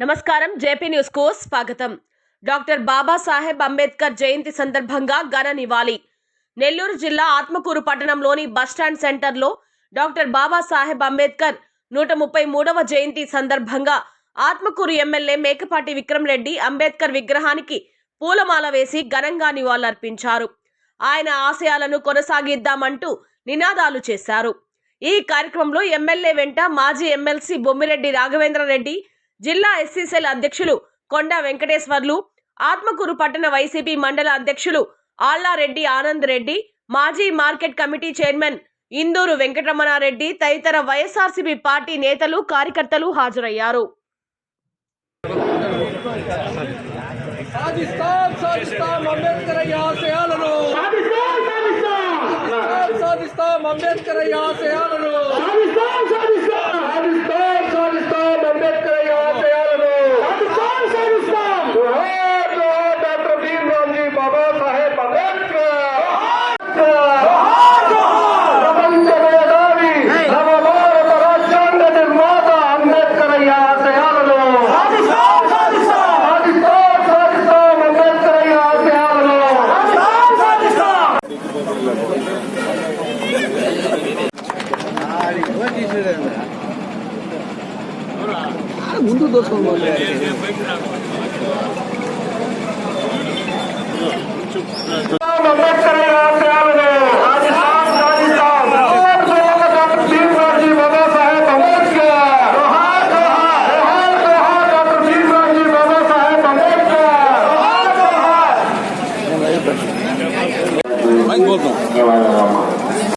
నమస్కారం. జేపీ న్యూస్కు స్వాగతం. డాక్టర్ బాబాసాహెబ్ అంబేద్కర్ జయంతి సందర్భంగా ఘన నివాళి. నెల్లూరు జిల్లా ఆత్మకూరు పట్టణంలోని బస్టాండ్ సెంటర్లో డాక్టర్ బాబాసాహెబ్ అంబేద్కర్ నూట ముప్పై మూడవ జయంతి సందర్భంగా ఆత్మకూరు ఎమ్మెల్యే మేకపాటి విక్రమరెడ్డి అంబేద్కర్ విగ్రహానికి పూలమాల వేసి ఘనంగా నివాళులర్పించారు. ఆయన ఆశయాలను కొనసాగిద్దామంటూ నినాదాలు చేశారు. ఈ కార్యక్రమంలో ఎమ్మెల్యే వెంట మాజీ ఎమ్మెల్సీ బొమ్మిరెడ్డి రాఘవేంద్రరెడ్డి జిల్లా ఎస్సీసెల్ అధ్యక్షులు కొండ వెంకటేశ్వర్లు ఆత్మకూరు పట్టణ వైసీపీ మండల అధ్యక్షులు ఆళ్ళారెడ్డి ఆనంద్ రెడ్డి మాజీ market committee chairman Induru Venkataramana Reddy తదితర వైఎస్ఆర్సీపీ పార్టీ నేతలు కార్యకర్తలు హాజరయ్యారు. సాధిస్తాం సాధిస్తాం అంబేద్కర్ అయ్య ఆశయాలను. సాధిస్తాం సాధిస్తాం. అంబేద్కర్ అయ్య ఆశయాలను. సాధిస్తాం. 해야 되는 거야. 아, 문도 넣어서 먹어야 돼. Vai, Gordon.